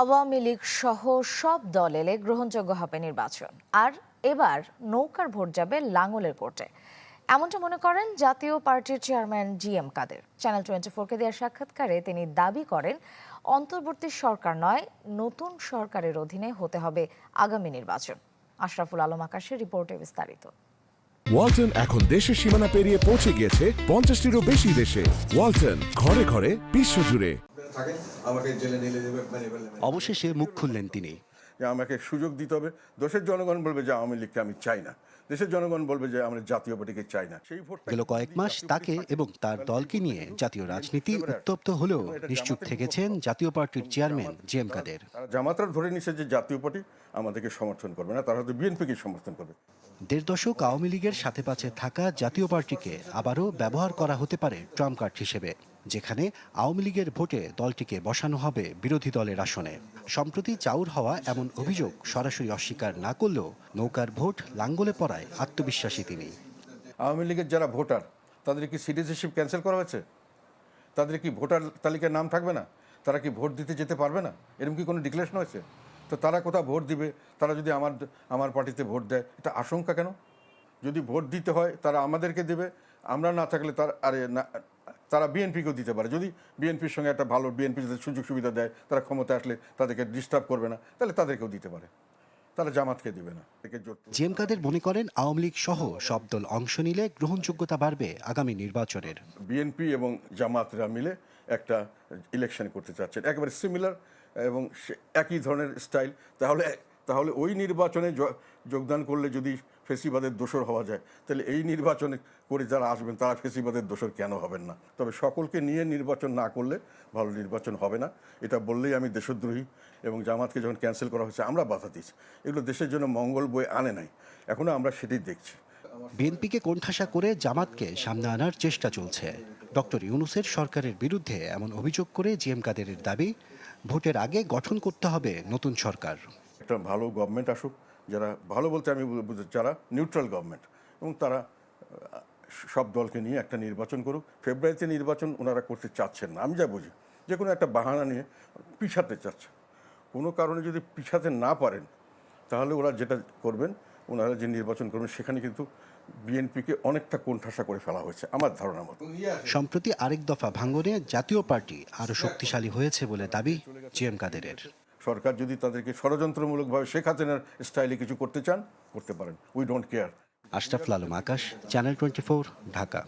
আওয়ামী লীগ সহ সব দল এলে গ্রহণযোগ্য হবে নির্বাচন। আর এবার নৌকার ভোট যাবে লাঙ্গলের কোর্টে। এমনটা মনে করেন জাতীয় পার্টির chairman G M Quader. Channel twenty ফোরকে দেওয়া সাক্ষাৎকারে তিনি দাবি করেন, অন্তর্বর্তী সরকার নয়, নতুন সরকারের অধীনে হতে হবে আগামী নির্বাচন। আশরাফুল আলম আকাশের রিপোর্টে বিস্তারিত। ওয়ালটন এখন দেশের সীমানা পেরিয়ে পৌঁছে গিয়েছে পঞ্চাশটিরও বেশি দেশে। ওয়ালটন ঘরে ঘরে বিশ্বজুড়ে। থাকেন আমাকে জেলে নিলে দেবে মানে অবশেষে মুখ খুললেন তিনি। যে আমাকে সুযোগ দিতে হবে। দেশের জনগণ বলবে যে আওয়ামী লীগকে আমি চাই না। দেশের জনগণ বলবে যে আমরা জাতীয় পার্টিকে চাই না। সেই ভোট গেল কয়েক মাস তাকে এবং তার দলকে নিয়ে জাতীয় রাজনীতি উত্তপ্ত হলেও নিশ্চুপ থেকেছেন জাতীয় পার্টির চেয়ারম্যান জি এম কাদের। তারা জামাতরা ধরে নিছে যে জাতীয় পার্টি আমাদেরকে সমর্থন করবে না তারা হয়তো বিএনপিকে সমর্থন করবে। দেড় দশক আওয়ামী লীগের সাথে পাশে থাকা জাতীয় পার্টিকে আবারও ব্যবহার করা হতে পারে ট্রাম্প কার্ড হিসেবে। যেখানে আওয়ামী লীগের ভোটে দলটিকে বসানো হবে বিরোধী দলের আসনে। সম্প্রতি চাউর হওয়া এমন অভিযোগ সরাসরি অস্বীকার না করলেও নৌকার ভোট লাঙ্গলে পড়ায় আত্মবিশ্বাসী তিনি। আওয়ামী লীগের যারা ভোটার, তাদের কি সিটিজেনশিপ ক্যান্সেল করা হয়েছে? তাদের কি ভোটার তালিকায় নাম থাকবে না? তারা কি ভোট দিতে যেতে পারবে না? এরকম কি কোনো ডিক্লারেশন হয়েছে? তো তারা কোথাও ভোট দিবে? তারা যদি আমার আমার পার্টিতে ভোট দেয়, এটা আশঙ্কা কেন? যদি ভোট দিতে হয়, তারা আমাদেরকে দেবে। আমরা না থাকলে তার, আরে না তারা বিএনপিকেও দিতে পারে। যদি বিএনপির সঙ্গে একটা ভালো বিএনপি যদি সুযোগ সুবিধা দেয় তারা ক্ষমতা আসলে তাদেরকে ডিস্টার্ব করবে না তাহলে তাদেরকেও দিতে পারে। তারা জামাতকে দিবে না। একে জোট জি এম কাদের মনে করেন আওয়ামী লীগ সহ সব দল অংশ নিলে গ্রহণযোগ্যতা বাড়বে আগামী নির্বাচনের। বিএনপি এবং জামাতরা মিলে একটা ইলেকশন করতে চাচ্ছেন। একেবারে সিমিলার এবং একই ধরনের স্টাইল তাহলে তাহলে ওই নির্বাচনে যোগদান করলে যদি ফেসিবাদের দোষর হওয়া যায়। তাহলে এই নির্বাচনে করে যারা আসবেন তারা ফেসিবাদের দোষর কেন হবেন না? তবে সকলকে নিয়ে নির্বাচন না করলে ভালো নির্বাচন হবে না। এটা বললেই আমি দেশদ্রোহী এবং জামাতকে যখন ক্যান্সেল করা হয়েছে আমরা বাধা দিচ্ছি এগুলো দেশের জন্য মঙ্গল বই আনে নাই। এখনও আমরা সেটাই দেখছি। বিএনপিকে কোণঠাসা করে জামাতকে সামনে আনার চেষ্টা চলছে। ডক্টর ইউনুসের সরকারের বিরুদ্ধে এমন অভিযোগ করে জি এম কাদেরের দাবি ভোটের আগে গঠন করতে হবে নতুন সরকার। একটা ভালো গভর্নমেন্ট আসুক যারা ভালো বলতে আমি বু- বুঝি, যারা নিউট্রাল গভর্নমেন্ট এবং তারা সব দলকে নিয়ে একটা নির্বাচন করুক। ফেব্রুয়ারিতে নির্বাচন ওনারা করতে চাচ্ছেন না। আমি যা বুঝি, যে কোনো একটা বাহানা নিয়ে পিছাতে চাচ্ছে। কোনো কারণে যদি পিছাতে না পারেন, তাহলে ওরা যেটা করবেন, ওনারা যে নির্বাচন করবেন, সেখানে কিন্তু বিএনপিকে অনেকটা কোণঠাসা করে ফেলা হয়েছে, আমার ধারণা মতো। সম্প্রতি আরেক দফা ভাঙ্গনে জাতীয় পার্টি আরও শক্তিশালী হয়েছে বলে দাবি জি এম কাদেরের। সরকার যদি তাদেরকে ষড়যন্ত্রমূলকভাবে শেখ হাসিনার স্টাইলে কিছু করতে চান, করতে পারেন। We don't care Ashraful Alam, Akash channel twenty Dhaka.